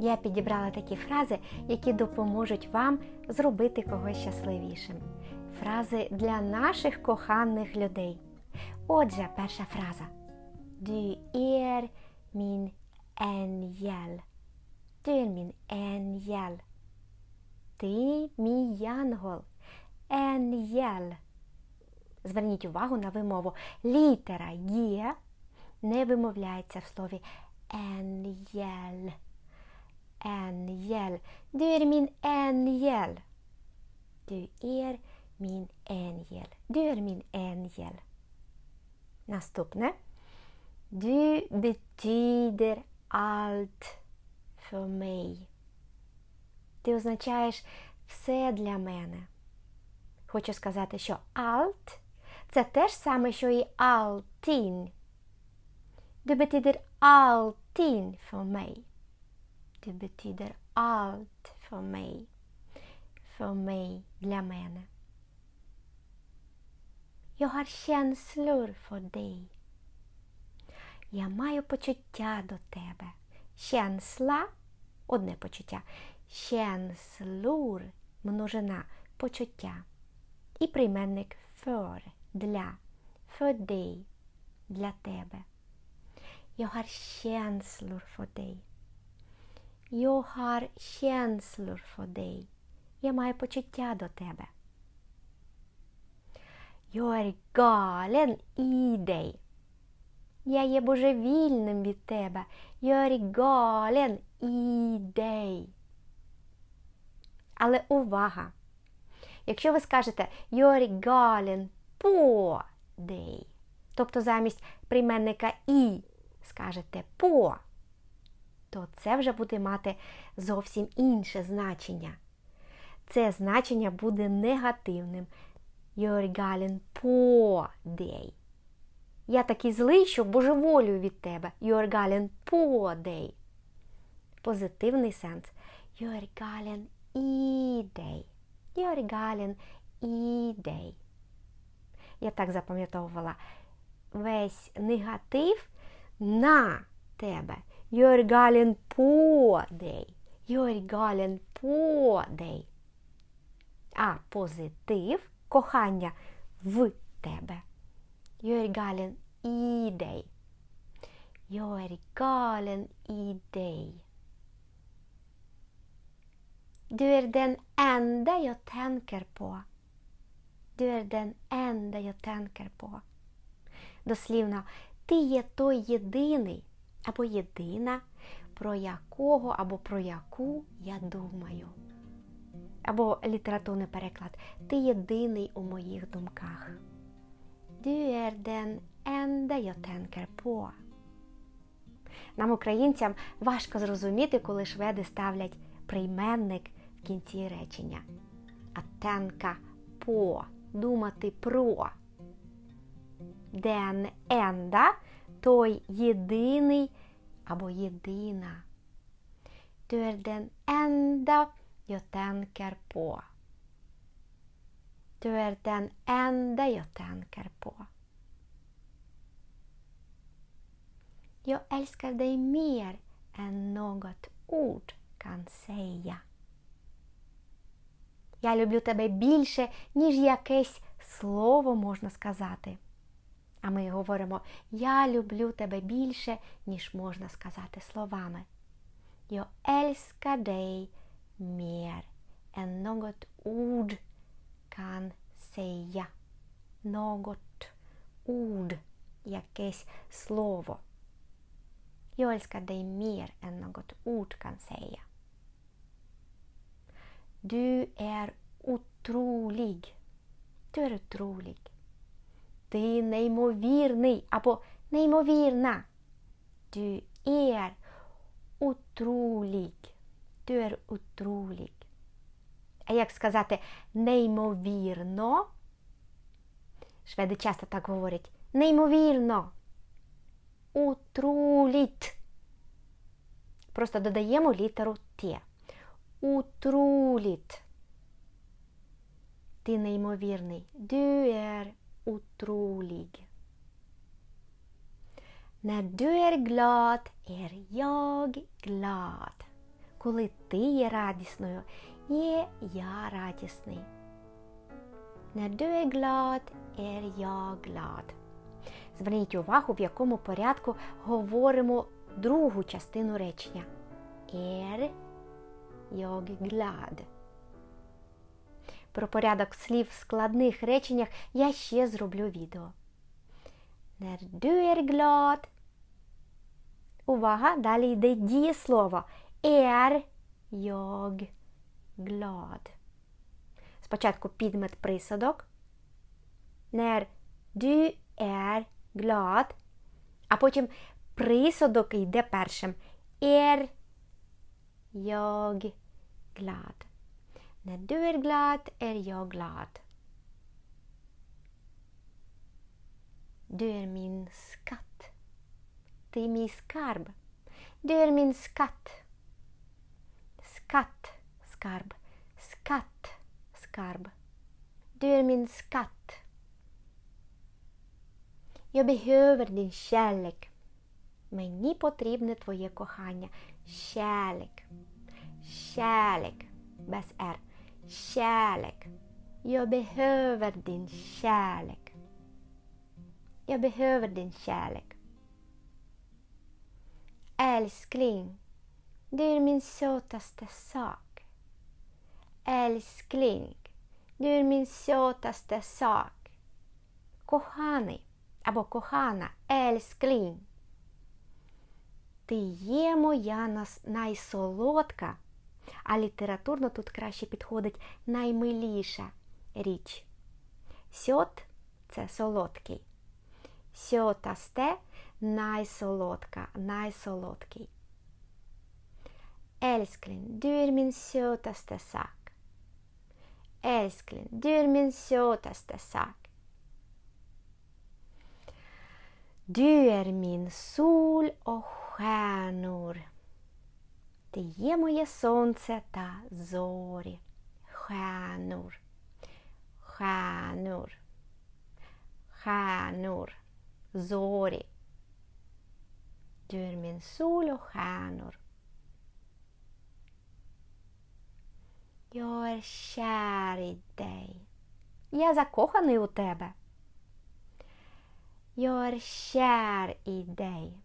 Я підібрала такі фрази, які допоможуть вам зробити когось щасливішим. Фрази для наших коханих людей. Отже, перша фраза. Du är min ängel. Du är min ängel. Ти мій янгол. Енгел. Зверніть увагу на вимову. Літера Є не вимовляється в слові енгел. Ängel. Du är min ängel. Du är min ängel. Du är min ängel. Наступне. Du betyder allt för mig. Ти означаєш все для мене. Хочу сказати, що allt – це те ж саме, що і allting. Du betyder allting för mig. För mig, для мене. För dig. Я маю почуття до тебе. Känsla – одне почуття. Känslor – множина, почуття. І прийменник för – для. Dig – для тебе. För dig. Jag har känslor för dig. Я маю почуття до тебе. Jag är galen i dig. Я є божевільним від тебе. Jag är galen i dig. Але увага! Якщо ви скажете är galen på dig, тобто замість прийменника і скажете по, то це вже буде мати зовсім інше значення. Це значення буде негативним. Är galen. Я такий злий, що божеволюю від тебе. Är galen. Позитивний сенс. Jag galen i dig. Я так запам'ятовувала весь негатив на тебе. Är galen på dig. Är galen på dig. А позитив кохання в тебе. Är galen i dig. Är galen i dig. Du är den enda jag tänker på. Du är den enda jag tänker på. Дослівно, ти є той єдиний або єдина, про якого або про яку я думаю. Або літературний переклад. Ти єдиний у моїх думках. Du är den. Нам, українцям, важко зрозуміти, коли шведи ставлять прийменник в кінці речення. А по думати про. Den enda той єдиний або єдина. Du är den enda jag tänker på. Du är den enda jag tänker på. Jag älskar dig mer än något ord kan säga. Я люблю тебе більше, ніж якесь слово можна сказати. А ми говоримо Я люблю тебе більше, ніж можна сказати словами. Än något ord kan säga. Något ord, якесь слово. Ord kan säga. Du är otrolig. Du är otrolig. Ти неймовірний або неймовірна. Du är otrolig. Du är otrolig. А як сказати неймовірно? Шведи часто так говорять. Неймовірно. Утруліт. Просто додаємо літеру Т. Утруліт. Ти неймовірний. Du är otrolig. När du är glad är jag glad. коли ти є радісною, є я радісний. När du är glad är jag glad. Зверніть увагу, в якому порядку говоримо другу частину речення. Är jag glad. Про порядок слів в складних реченнях я ще зроблю відео. Du glad. Увага! Далі йде дієслово. Är jag glad. Спочатку підмет присадок. När du är glad. А потім присадок йде першим. Är jag glad. När du är glad är jag glad. Du är min skatt. Ти мій скарб. Du är min skatt. Skatt, skarb. Skatt, skarb. Du är min skatt. Jag behöver din kärlek. Мені потрібне твоє кохання. Kärlek. Kärlek. Без R. Kärlek. Jag behöver din kärlek. Jag behöver din kärlek. Älskling, du är min sötaste sak. Älskling, du är min sötaste sak. Коханий або кохана, älskling. Ти є моя нас- найсолодка, а літературно тут краще підходить наймиліша річ. Сьот це солодкий. Сьотасте найсолодка, найсолодкий. Älskling, du är min sötaste sak. Älskling, du är min. Ти є моє сонце та зорі. Stjärnor. Stjärnor. Stjärnor. Зорі. Stjärnor. Jag är kär i dig. Я закоханий у тебе. I dig.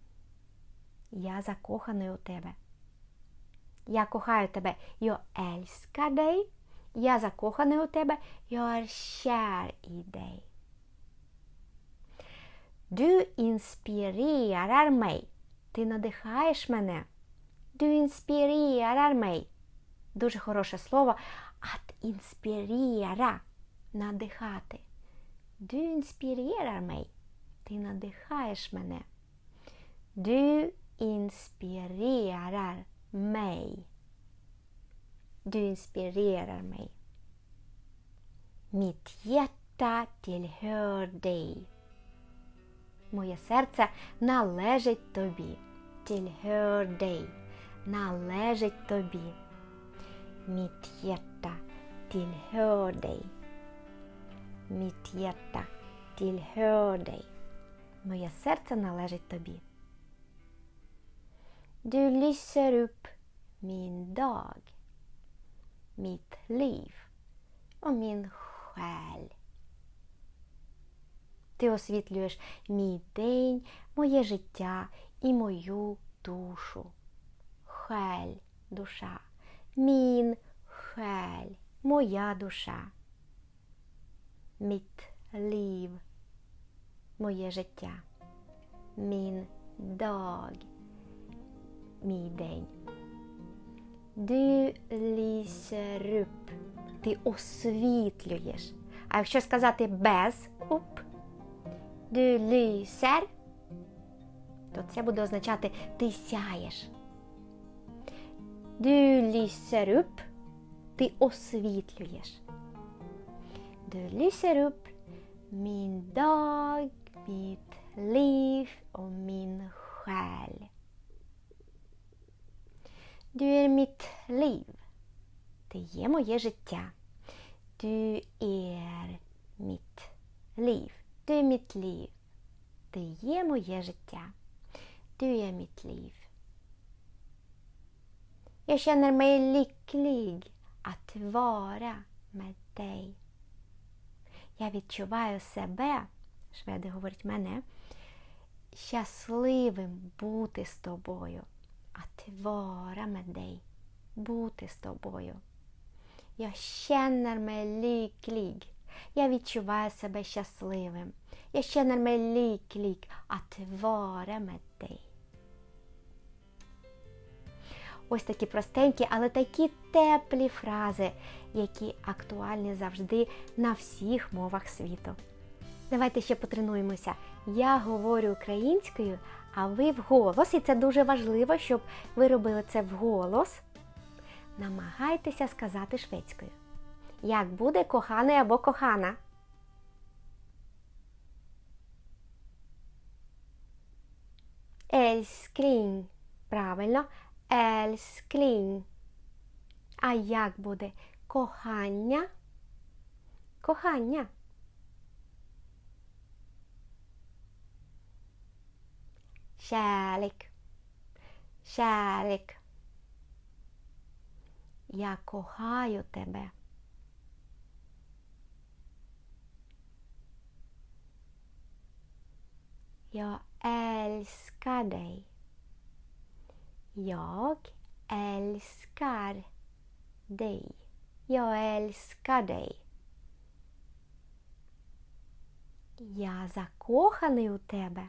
Я закоханий у тебе. Я кохаю тебе. Dig. Я закоханий у тебе. Du inspirerar mig. Ти надихаєш мене. Mig. Дуже хороше слово. Att inspirera. Надихати. Mig. Ти надихаєш мене. Inspirerar mig. Du inspirerar mig. Mitt hjärta tillhör dig. Моє серце належить тобі. Dig. Належить тобі. Mitt hjärta tillhör dig. Моє серце належить тобі. Du lyser upp min dag, mitt liv och min själ. Ти освітлюєш мій день, моє життя і мою душу. Själ – душа. Min själ – моя душа. Mitt liv – моє життя. Min dag – Мій день. Du lyser upp. Ти освітлюєш. А якщо сказати без up, du lyser, то це буде означати ти сяєш. Du lyser upp. Ти освітлюєш. Du lyser upp min dag, mitt liv och min själ. Du är mitt liv. Ти є моє життя. Du är mitt liv. Du är mitt liv. Ти є моє життя. Du är mitt liv. Jag känner mig lycklig att vara med dig. Я відчуваю себе, шведи говорять мене, щасливим бути з тобою. Att vara med dig. Бути з тобою. Jag känner mig lycklig. Я відчуваю себе щасливим. Jag känner mig lycklig att vara med dig. Ось такі простенькі, але такі теплі фрази, які актуальні завжди на всіх мовах світу. Давайте ще потренуємося. Я говорю українською, а ви вголос, і це дуже важливо, щоб ви робили це вголос. Намагайтеся сказати шведською. Як буде коханий або кохана? Älskling. Правильно. Älskling. А як буде кохання? Кохання. Kärlek. Kärlek. Я кохаю тебе. Jag älskar dig. Jag älskar dig. Jag älskar dig. Я закоханий у тебе.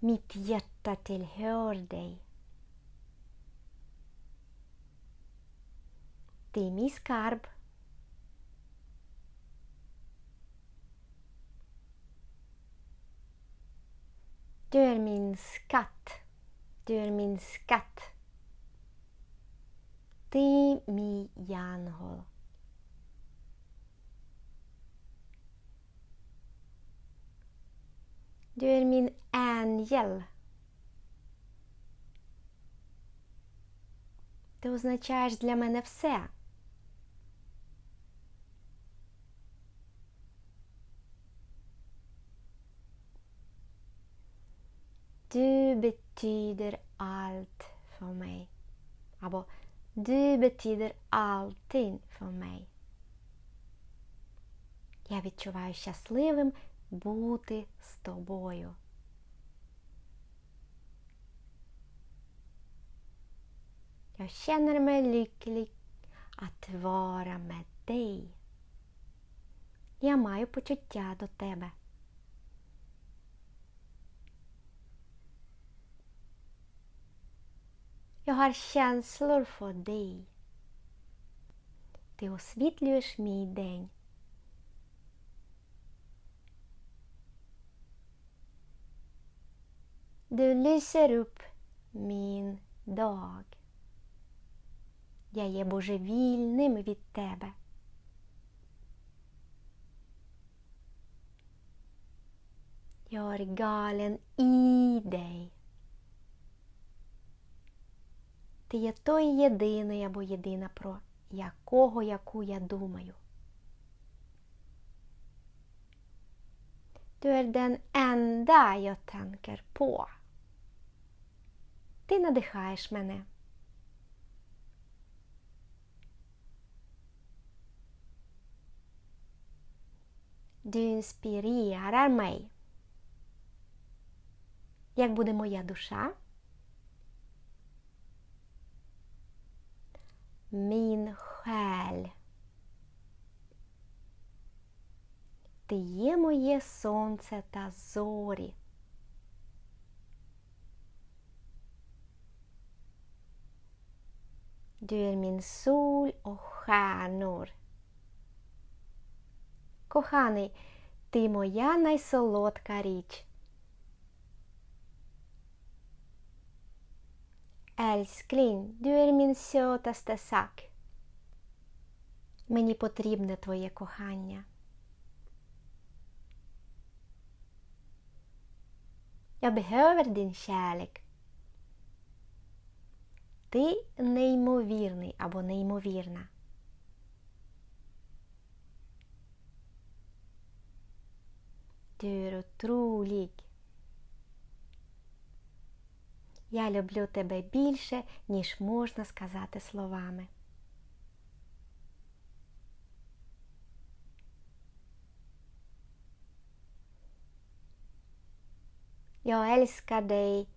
Mitt hjärta tillhör dig. Det är min skarb. Du är min skatt. Du är min skatt. Ти мій янгол. Du är min ängel. Ти означаєш для мене все. Du betyder allt för mig. Або du betyder allting för mig. Я відчуваю щасливим бути з тобою. Känner mig lycklig att vara med dig. Я маю почуття до тебе. För dig. Ти освітлюєш мій день. Du lyser upp min dag. Я є божевільним від тебе. Jag är galen i dig. Ти є той єдиний або єдина, про якого яку я думаю. Du är den enda jag tänker på. Ти надихаєш мене. Du inspirerar mig. Як буде моя душа? Min själ. Ти є моє сонце та зорі. Du är min sol och stjärnor. Коханий, ти моя найсолодка річ. Älskling, du är min sötaste sak. Мені потрібне твоє кохання. Jag behöver din kärlek. Ти неймовірний або неймовірна. Är. Я люблю тебе більше, ніж можна сказати словами. Jag älskar dig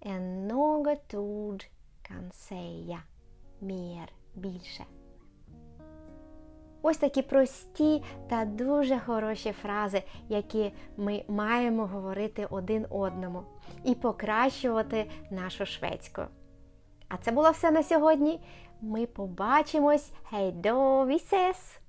än något ord kan säga. Mer, більше. Ось такі прості та дуже хороші фрази, які ми маємо говорити один одному і покращувати нашу шведську. А це було все на сьогодні. Ми побачимось. Hej då, vi ses!